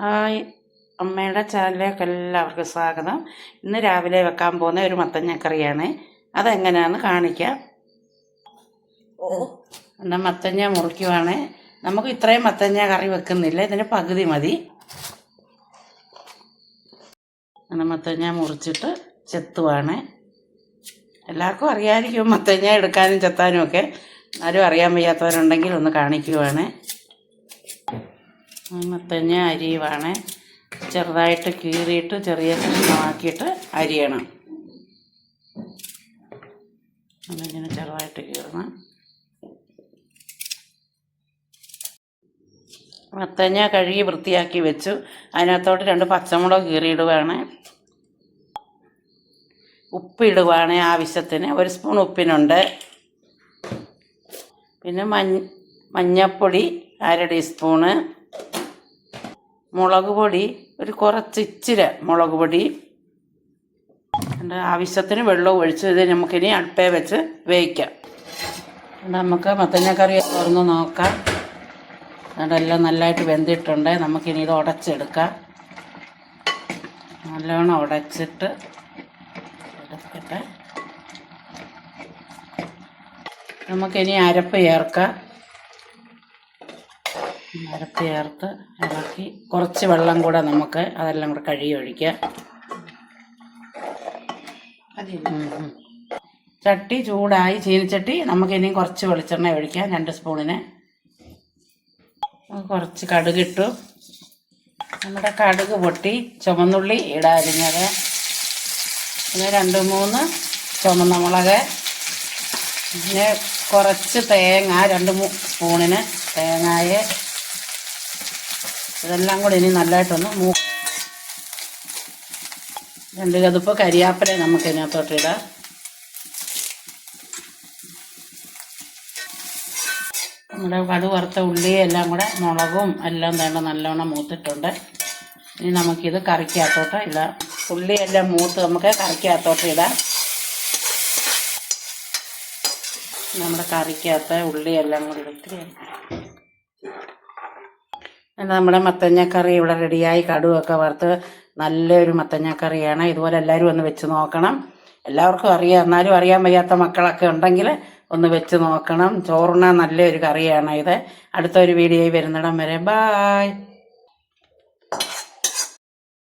Hi. അമ്മയുടെ ചാനലിലേക്ക് എല്ലാവർക്കും സ്വാഗതം. ഇന്ന് രാവിലെ വെക്കാൻ പോകുന്ന ഒരു മത്തങ്ങക്കറിയാണ്. അതെങ്ങനെയാണെന്ന് കാണിക്കാം. എന്നാൽ മത്തങ്ങ മുറിക്കുവാണ്. നമുക്ക് ഇത്രയും മത്തങ്ങ കറി വെക്കുന്നില്ല. ഇതിന്റെ പകുതി മതി. അങ്ങനെ മത്തങ്ങ മുറിച്ചിട്ട് ചെത്തുവാണ്. എല്ലാവർക്കും അറിയാമായിരിക്കും മത്തങ്ങ എടുക്കാനും ചെത്താനും ഒക്കെ. ആരും അറിയാൻ വയ്യാത്തവരുണ്ടെങ്കിൽ ഒന്ന് കാണിക്കുവാണ്. മത്തങ്ങ അരിയുവാണ്. ചെറുതായിട്ട് കീറിയിട്ട് ചെറിയ കഷ്ണമാക്കിയിട്ട് അരിയണം. അതിങ്ങനെ ചെറുതായിട്ട് കീറണം. മത്തങ്ങ കഴുകി വൃത്തിയാക്കി വെച്ചു. അതിനകത്തോട്ട് രണ്ട് പച്ചമുളക് കീറിയിടുവാണ്. ഉപ്പിടുവാണ് ആവശ്യത്തിന്. ഒരു സ്പൂൺ ഉപ്പിനുണ്ട്. പിന്നെ മഞ്ഞ മഞ്ഞപ്പൊടി അര ടീസ്പൂണ്. മുളക് പൊടി ഒരു കുറച്ച് ഇച്ചിരി മുളക് പൊടി. ആവശ്യത്തിന് വെള്ളം ഒഴിച്ച് ഇത് നമുക്കിനി അടുപ്പേ വെച്ച് വേവിക്കാം. നമുക്ക് മത്തങ്ങക്കറി തുറന്ന് നോക്കാം. അതെല്ലാം നല്ലതായിട്ട് വെന്തിട്ടുണ്ട്. നമുക്കിനി ഇത് ഉടച്ചെടുക്കാം. നല്ലോണം ഉടച്ചിട്ട് എടുക്കട്ടെ നമുക്കിനി അരപ്പ് ചേർക്കാം. അരപ്പ് ചേർത്ത് ഇളക്കി കുറച്ച് വെള്ളം കൂടെ നമുക്ക് അതെല്ലാം കൂടെ കഴുകി ഒഴിക്കാം. ചട്ടി ചൂടായി ചീനിച്ചട്ടി ഇനിയും കുറച്ച് വെളിച്ചെണ്ണ ഒഴിക്കാം രണ്ട് സ്പൂണിന്. കുറച്ച് കടുകിട്ടു നമ്മുടെ കടുക് പൊട്ടി ചുമന്നുള്ളി ഇടാരിഞ്ഞത് പിന്നെ രണ്ട് മൂന്ന് ചുമന്ന മുളക്. പിന്നെ കുറച്ച് തേങ്ങ രണ്ട് സ്പൂണിന് തേങ്ങായ. ഇതെല്ലാം കൂടി ഇനി നല്ലതായിട്ടൊന്ന് മൂ രണ്ട് കതുപ്പ് കരിയാപ്പല നമുക്ക് ഇതിനകത്തോട്ട് ഇടാം. നമ്മുടെ കടു വറുത്ത ഉള്ളി എല്ലാം കൂടെ മുളകും എല്ലാം വേണ്ട നല്ലോണം മൂത്തിട്ടുണ്ട്. ഇനി നമുക്കിത് കറിക്കകത്തോട്ട് ഇടാം. ഉള്ളി എല്ലാം മൂത്ത് നമുക്ക് കറിക്കകത്തോട്ട് ഇടാം. നമ്മുടെ കറിക്കകത്ത് ഉള്ളി എല്ലാം കൂടി ഇട്ട് നമ്മുടെ മത്തങ്ങക്കറി ഇവിടെ റെഡിയായി കടുവൊക്കെ വറുത്ത് നല്ലൊരു മത്തങ്ങക്കറിയാണ്. ഇതുപോലെ എല്ലാവരും ഒന്ന് വെച്ച് നോക്കണം. എല്ലാവർക്കും അറിയാം എന്നാലും അറിയാൻ വയ്യാത്ത മക്കളൊക്കെ ഉണ്ടെങ്കിൽ ഒന്ന് വെച്ച് നോക്കണം. ചോറുണ്ണാൻ നല്ലൊരു കറിയാണ് ഇത്. അടുത്തൊരു വീഡിയോയിൽ വരുന്നിടം വരെ ബായ്